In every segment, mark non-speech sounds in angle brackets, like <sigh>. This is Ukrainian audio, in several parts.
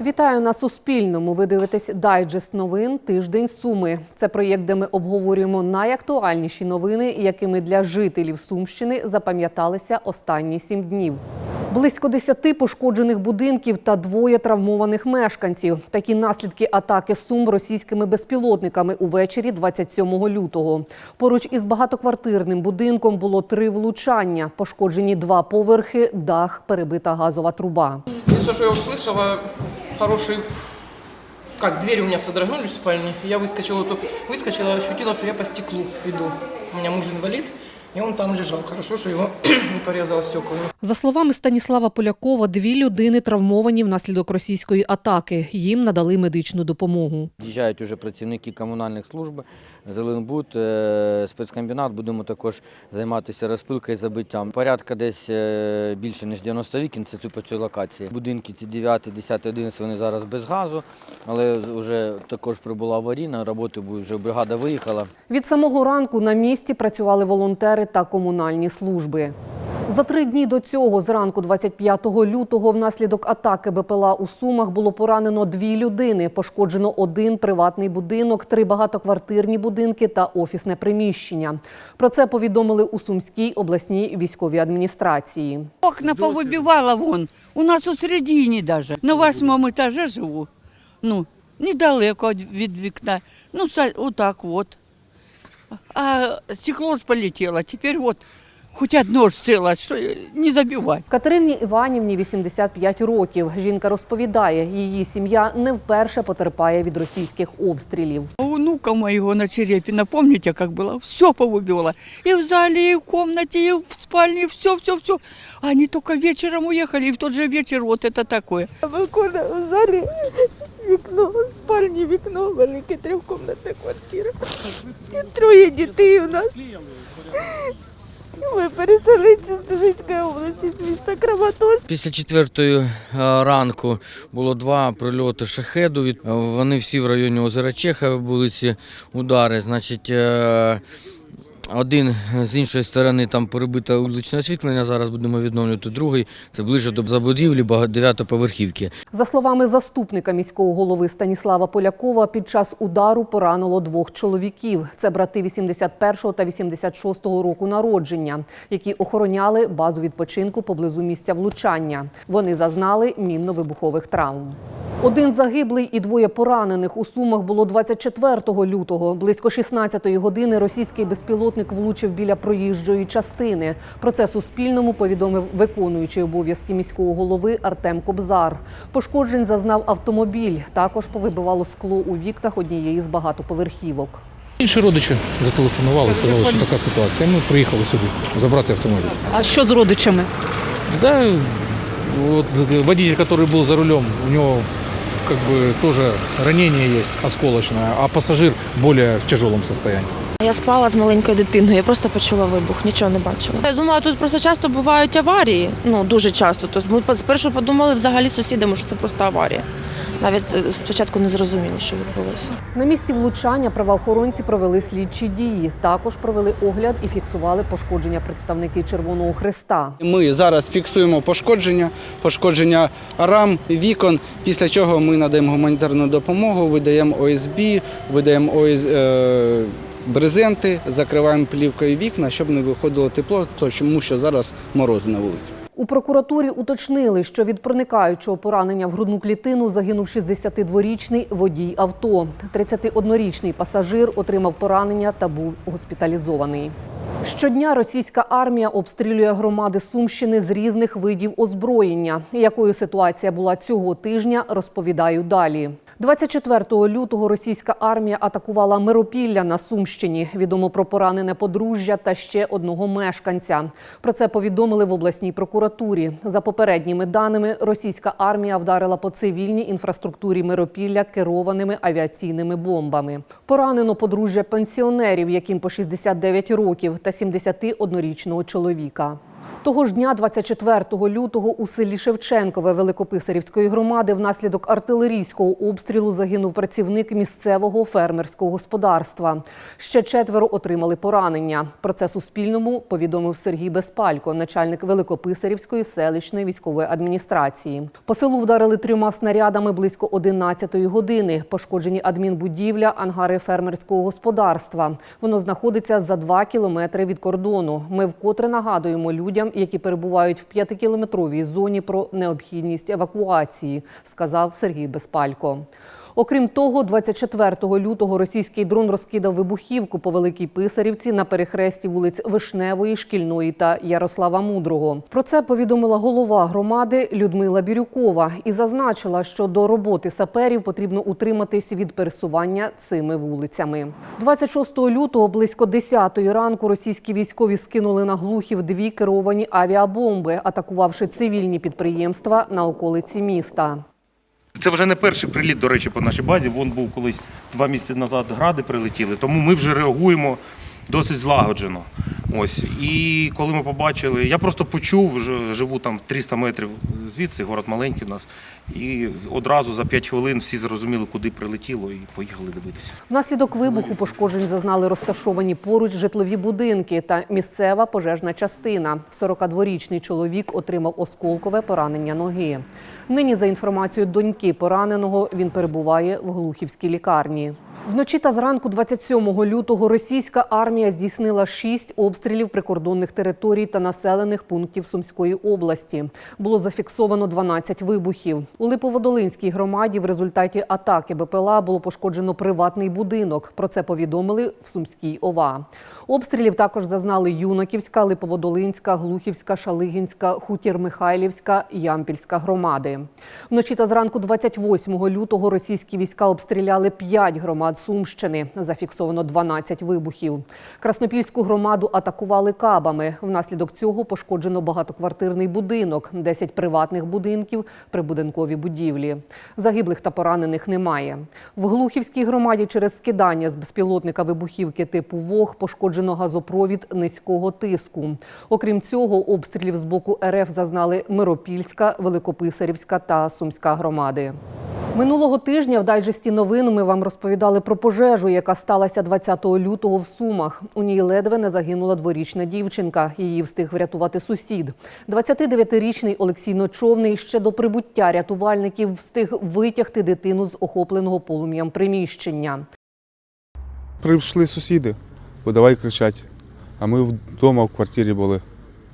Вітаю на Суспільному. Ви дивитесь дайджест новин Тиждень Суми. Це проєкт, де ми обговорюємо найактуальніші новини, якими для жителів Сумщини запам'яталися останні сім днів. Близько десяти пошкоджених будинків та двоє травмованих мешканців. Такі наслідки атаки Сум російськими безпілотниками увечері 27 лютого. Поруч із багатоквартирним будинком було три влучання. Пошкоджені два поверхи, дах, перебита газова труба. Единственное, что я услышала, хороший... Как, двери у меня содрогнулись в спальне. Я выскочила, выскочила, ощутила, что я по стеклу иду. У меня муж инвалид, и он там лежал. Хорошо, что его <clears throat> не порезало стеклами. За словами Станіслава Полякова, дві людини травмовані внаслідок російської атаки. Їм надали медичну допомогу. Їжджають уже працівники комунальних служб, Зеленбуд, е, спецкомбінат. Будемо також займатися розпилкою і забиттям. Порядка десь е, більше ніж 90 вікін. Це по цій локації. Будинки ці 9, 10, 11, вони зараз без газу, але вже також прибула аварійна. Роботи вже бригада виїхала. Від самого ранку на місці працювали волонтери та комунальні служби. За три дні до цього, зранку 25 лютого, внаслідок атаки БПЛА у Сумах було поранено дві людини. Пошкоджено один приватний будинок, три багатоквартирні будинки та офісне приміщення. Про це повідомили у Сумській обласній військовій адміністрації. Окна повыбивала вон. У нас у середині даже. На восьмому этаже живу. Ну, недалеко від вікна. Ну, отак от. А стекло полетело. Теперь вот хоть одно ж цело, що не забивать. Катерині Іванівні 85 років. Жінка розповідає, її сім'я не вперше потерпає від російських обстрілів. А У внука моего на Черепина, помните, как было? Все повыбивало. И в зале, и в комнате, и в спальне, все, все, все. Они только вечером уехали, и в тот же вечер вот это такое. Балкона в залі вікно, в спальні вікно, велике трьохкомнатна квартира. І троє дітей у нас. Ми переселенці з Донецької області, з міста Краматорськ. Після четвертої е, ранку було два прильоти шахеду. Е, Вони всі в районі озера Чеха були ці удари. Значить, е, один з іншої сторони там перебите вуличне освітлення. Зараз будемо відновлювати. Другий це ближче до забудівлі дев'ятоповерхівки. За словами заступника міського голови Станіслава Полякова, під час удару поранило двох чоловіків. Це брати 81-го та 86-го року народження, які охороняли базу відпочинку поблизу місця влучання. Вони зазнали мінно-вибухових травм. Один загиблий і двоє поранених у Сумах було 24 лютого. Близько 16-ї години російський безпілотник влучив біля проїжджої частини. Про це Суспільному повідомив виконуючий обов'язки міського голови Артем Кобзар. Пошкоджень зазнав автомобіль. Також повибивало скло у вікнах однієї з багатоповерхівок. Інші родичі зателефонували, сказали, що така ситуація. Ми приїхали сюди забрати автомобіль. А що з родичами? Да, вот водитель, который был за рулем, у него как бы тоже ранение есть осколочное, а пассажир более в тяжелом состоянии. Я спала з маленькою дитиною, я просто почула вибух, нічого не бачила. Я думала, тут просто часто бувають аварії, ну дуже часто. Тобто ми спершу подумали взагалі сусідами, що це просто аварія. Навіть е, спочатку не зрозуміли, що відбулося. На місці влучання правоохоронці провели слідчі дії. Також провели огляд і фіксували пошкодження представники Червоного Христа. Ми зараз фіксуємо пошкодження, пошкодження рам, вікон, після чого ми надаємо гуманітарну допомогу, видаємо ОСБ, видаємо ОС... брезенти, закриваємо плівкою вікна, щоб не виходило тепло, тому що зараз морози на вулиці. У прокуратурі уточнили, що від проникаючого поранення в грудну клітину загинув 62-річний водій авто. 31-річний пасажир отримав поранення та був госпіталізований. Щодня російська армія обстрілює громади Сумщини з різних видів озброєння. Якою ситуація була цього тижня, розповідаю далі. 24 лютого російська армія атакувала Миропілля на Сумщині. Відомо про поранене подружжя та ще одного мешканця. Про це повідомили в обласній прокуратурі. За попередніми даними, російська армія вдарила по цивільній інфраструктурі Миропілля керованими авіаційними бомбами. Поранено подружжя пенсіонерів, яким по 69 років, та 71-річного чоловіка. Того ж дня, 24 лютого, у селі Шевченкове Великописарівської громади внаслідок артилерійського обстрілу загинув працівник місцевого фермерського господарства. Ще четверо отримали поранення. Про це Суспільному повідомив Сергій Безпалько, начальник Великописарівської селищної військової адміністрації. По селу вдарили трьома снарядами близько 11-ї години. Пошкоджені адмінбудівля, ангари фермерського господарства. Воно знаходиться за два кілометри від кордону. Ми вкотре нагадуємо людям, які перебувають в п'ятикілометровій зоні про необхідність евакуації, сказав Сергій Безпалько. Окрім того, 24 лютого російський дрон розкидав вибухівку по Великій Писарівці на перехресті вулиць Вишневої, Шкільної та Ярослава Мудрого. Про це повідомила голова громади Людмила Бірюкова і зазначила, що до роботи саперів потрібно утриматись від пересування цими вулицями. 26 лютого близько 10 ранку російські військові скинули на глухів дві керовані авіабомби, атакувавши цивільні підприємства на околиці міста. Це вже не перший приліт, до речі, по нашій базі. Вон був колись два місяці назад гради прилетіли, тому ми вже реагуємо досить злагоджено. Ось. І коли ми побачили, я просто почув, живу там 300 метрів звідси, город маленький у нас. І одразу за 5 хвилин всі зрозуміли, куди прилетіло, і поїхали дивитися. Внаслідок вибуху пошкоджень зазнали розташовані поруч житлові будинки та місцева пожежна частина. 42-річний чоловік отримав осколкове поранення ноги. Нині, за інформацією доньки пораненого, він перебуває в Глухівській лікарні. Вночі та зранку 27 лютого російська армія здійснила шість обстрілів прикордонних територій та населених пунктів Сумської області. Було зафіксовано 12 вибухів. У Липоводолинській громаді в результаті атаки БПЛА було пошкоджено приватний будинок. Про це повідомили в Сумській ОВА. Обстрілів також зазнали Юнаківська, Липоводолинська, Глухівська, Шалигінська, Хутір Михайлівська, Ямпільська громади. Вночі та зранку 28 лютого російські війська обстріляли 5 громад Сумщини. Зафіксовано 12 вибухів. Краснопільську громаду атакували кабами. Внаслідок цього пошкоджено багатоквартирний будинок, 10 приватних будинків, прибудинкові будівлі. Загиблих та поранених немає. В Глухівській громаді через скидання з безпілотника вибухівки типу ВОГ пошкоджено газопровід низького тиску. Окрім цього, обстрілів з боку РФ зазнали Миропільська, Великописарівська та Сумська громади. Минулого тижня в дайджесті новин ми вам розповідали про пожежу, яка сталася 20 лютого в Сумах. У ній ледве не загинула дворічна дівчинка. Її встиг врятувати сусід. 29-річний Олексій Ночовний ще до прибуття рятувальників встиг витягти дитину з охопленого полум'ям приміщення. Прийшли сусіди, бо давай кричать. А ми вдома в квартирі були.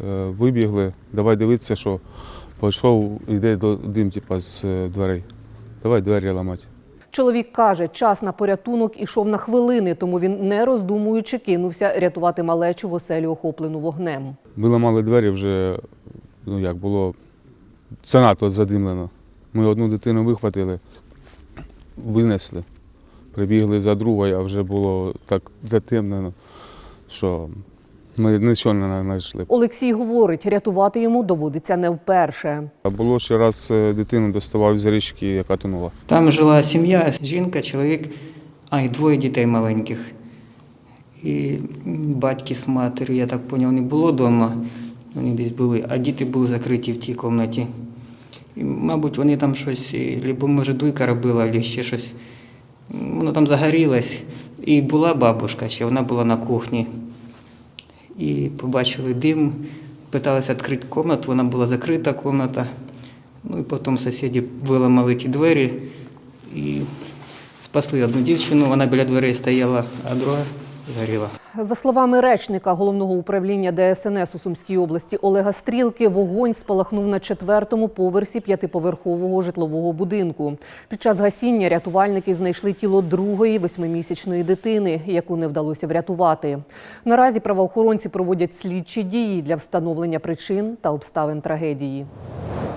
Е, Вибігли, давай дивитися, що пішов, йде дим, типа, з е, дверей. Давай двері ламати. Чоловік каже, час на порятунок ішов на хвилини, тому він, не роздумуючи, кинувся рятувати малечу в оселю, охоплену вогнем. Ми ламали двері вже, ну як було, це надто задимлено. Ми одну дитину вихватили, винесли, прибігли за другою, а вже було так затемнено, що ми нічого не знайшли. Олексій говорить, рятувати йому доводиться не вперше. Було ще раз е, дитину доставав з річки, яка тонула. Там жила сім'я, жінка, чоловік, а й двоє дітей маленьких. І батьки з матір'ю, я так зрозумів, не було вдома, вони десь були, а діти були закриті в тій кімнаті. І, мабуть, вони там щось, або може дуйка робила, або ще щось. Воно там загорілось. І була бабушка, ще вона була на кухні. І побачили дим, питалися відкрити кімнату, вона була закрита кімната. Ну і потім сусіди виламали ті двері і спасли одну дівчину, вона біля дверей стояла, а друга згоріла. За словами речника головного управління ДСНС у Сумській області Олега Стрілки, вогонь спалахнув на четвертому поверсі п'ятиповерхового житлового будинку. Під час гасіння рятувальники знайшли тіло другої восьмимісячної дитини, яку не вдалося врятувати. Наразі правоохоронці проводять слідчі дії для встановлення причин та обставин трагедії.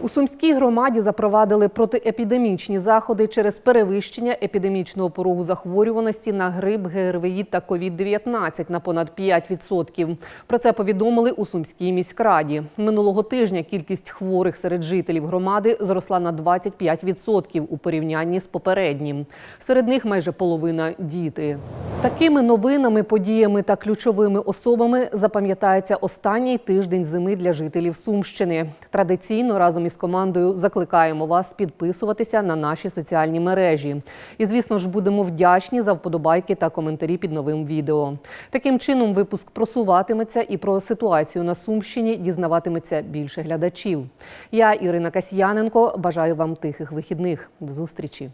У Сумській громаді запровадили протиепідемічні заходи через перевищення епідемічного порогу захворюваності на грип, ГРВІ та ковід-19 на понад 5%. Про це повідомили у Сумській міськраді. Минулого тижня кількість хворих серед жителів громади зросла на 25% у порівнянні з попереднім. Серед них майже половина діти. Такими новинами, подіями та ключовими особами запам'ятається останній тиждень зими для жителів Сумщини. Традиційно разом із командою закликаємо вас підписуватися на наші соціальні мережі. І, звісно ж, будемо вдячні за вподобайки та коментарі під новим відео. Таким чином, випуск просуватиметься і про ситуацію на Сумщині дізнаватиметься більше глядачів. Я Ірина Касьяненко. Бажаю вам тихих вихідних. До зустрічі.